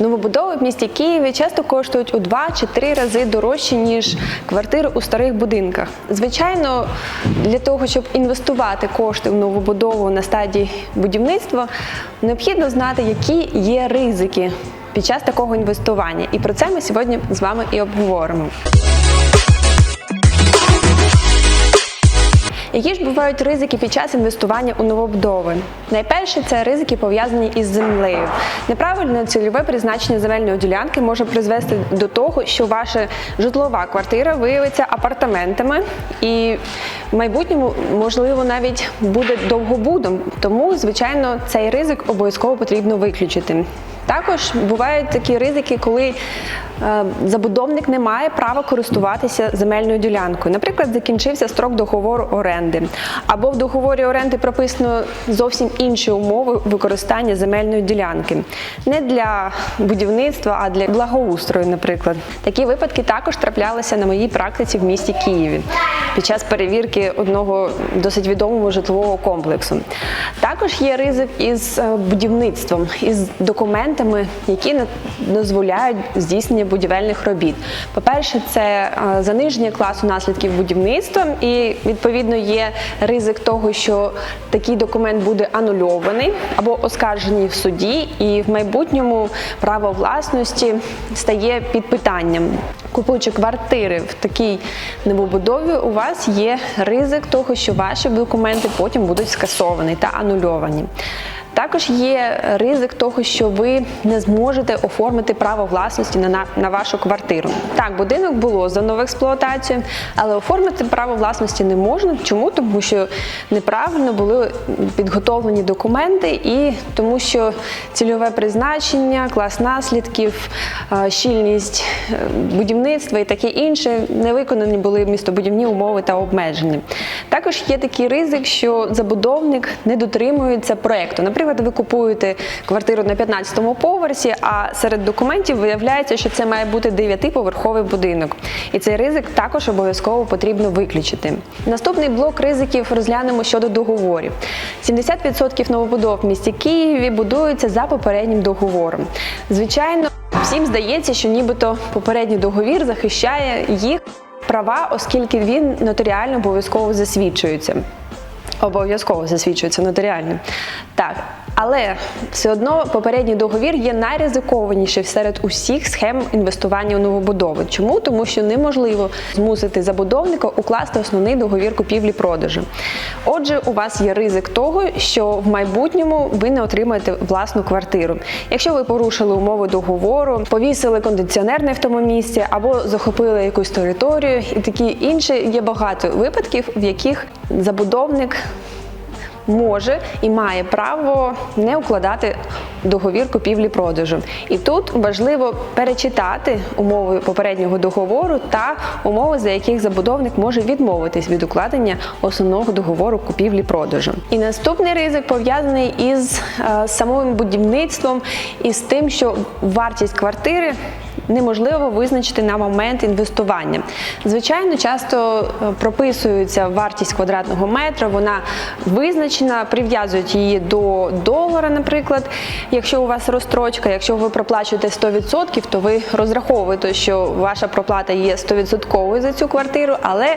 Новобудови в місті Києві часто коштують у два чи три рази дорожче, ніж квартири у старих будинках. Звичайно, для того, щоб інвестувати кошти в новобудову на стадії будівництва, необхідно знати, які є ризики під час такого інвестування. І про це ми сьогодні з вами і обговоримо. Які ж бувають ризики під час інвестування у новобудови? Найперше це ризики пов'язані із землею. Неправильне цільове призначення земельної ділянки може призвести до того, що ваша житлова квартира виявиться апартаментами, і в майбутньому можливо навіть буде довгобудом. Тому, звичайно, цей ризик обов'язково потрібно виключити. Також бувають такі ризики, коли е, забудовник не має права користуватися земельною ділянкою. Наприклад, закінчився строк договору оренди, або в договорі оренди прописано зовсім інші умови використання земельної ділянки. Не для будівництва, а для благоустрою, наприклад. Такі випадки також траплялися на моїй практиці в місті Києві під час перевірки одного досить відомого житлового комплексу. Також є ризик із е, будівництвом, із документами, які не дозволяють здійснення будівельних робіт. По-перше, це е, заниження класу наслідків будівництва, і відповідно є ризик того, що такий документ буде анульований або оскаржений в суді, і в майбутньому право власності стає під питанням. Купуючи квартири в такій новобудові, у вас є ризик того, що ваші документи потім будуть скасовані та анульовані. Також є ризик того, що ви не зможете оформити право власності на, на, вашу квартиру. Так, будинок було здано в експлуатацію, але оформити право власності не можна. Чому? Тому що неправильно були підготовлені документи, і тому що цільове призначення, клас наслідків, е, щільність е, будівництва і таке інше не виконані були містобудівні умови та обмеження. Також є такий ризик, що забудовник не дотримується проекту. Наприклад, ви купуєте квартиру на 15-му поверсі, а серед документів виявляється, що це має бути 9-поверховий будинок. І цей ризик також обов'язково потрібно виключити. Наступний блок ризиків розглянемо щодо договорів. 70% новобудов в місті Києві будуються за попереднім договором. Звичайно, всім здається, що нібито попередній договір захищає їх права, оскільки він нотаріально обов'язково засвідчується. Обов'язково засвідчується нотаріально. Так, але все одно попередній договір є найризикованіший серед усіх схем інвестування у новобудови. Чому? Тому що неможливо змусити забудовника укласти основний договір купівлі-продажу. Отже, у вас є ризик того, що в майбутньому ви не отримаєте власну квартиру. Якщо ви порушили умови договору, повісили кондиціонер не в тому місці або захопили якусь територію, і такі інші є багато випадків, в яких забудовник може і має право не укладати договір купівлі-продажу. І тут важливо перечитати умови попереднього договору та умови, за яких забудовник може відмовитись від укладення основного договору купівлі-продажу. І наступний ризик пов'язаний із е, самим будівництвом і з тим, що вартість квартири неможливо визначити на момент інвестування. Звичайно, часто е, прописується вартість квадратного метра, вона визначена, прив'язують її до долара, наприклад. Якщо у вас розстрочка, якщо ви проплачуєте 100%, то ви розраховуєте, що ваша проплата є 100% за цю квартиру, але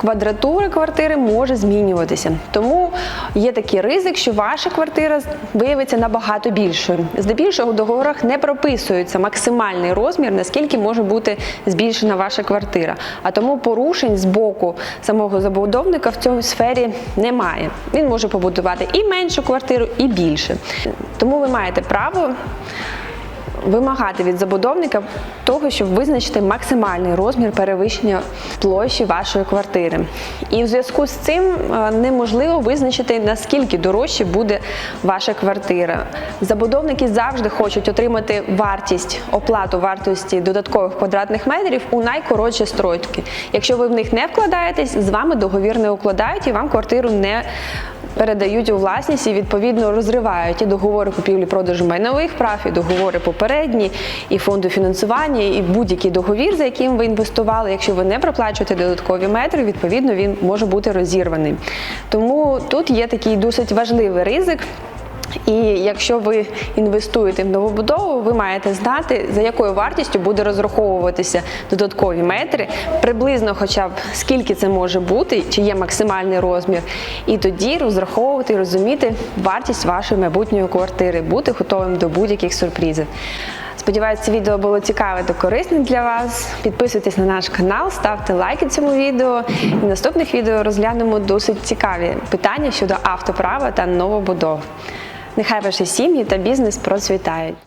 Квадратура квартири може змінюватися, тому є такий ризик, що ваша квартира виявиться набагато більшою. Здебільшого в договорах не прописується максимальний розмір, наскільки може бути збільшена ваша квартира. А тому порушень з боку самого забудовника в цьому сфері немає. Він може побудувати і меншу квартиру, і більше. Тому ви маєте право вимагати від забудовника того, щоб визначити максимальний розмір перевищення площі вашої квартири. І в зв'язку з цим е, неможливо визначити, наскільки дорожче буде ваша квартира. Забудовники завжди хочуть отримати вартість, оплату вартості додаткових квадратних метрів у найкоротші строчки. Якщо ви в них не вкладаєтесь, з вами договір не укладають і вам квартиру не передають у власність і відповідно розривають і договори купівлі-продажу майнових прав, і договори попередні, і фонду фінансування, і будь-який договір, за яким ви інвестували. Якщо ви не проплачуєте додаткові метри, відповідно він може бути розірваний. Тому тут є такий досить важливий ризик. І якщо ви інвестуєте в новобудову, ви маєте знати, за якою вартістю буде розраховуватися додаткові метри, приблизно, хоча б скільки це може бути, чи є максимальний розмір, і тоді розраховувати і розуміти вартість вашої майбутньої квартири, бути готовим до будь-яких сюрпризів. Сподіваюся, це відео було цікаве та корисне для вас. Підписуйтесь на наш канал, ставте лайки цьому відео. І в наступних відео розглянемо досить цікаві питання щодо автоправа та новобудов. Нехай ваші сім'ї та бізнес процвітають.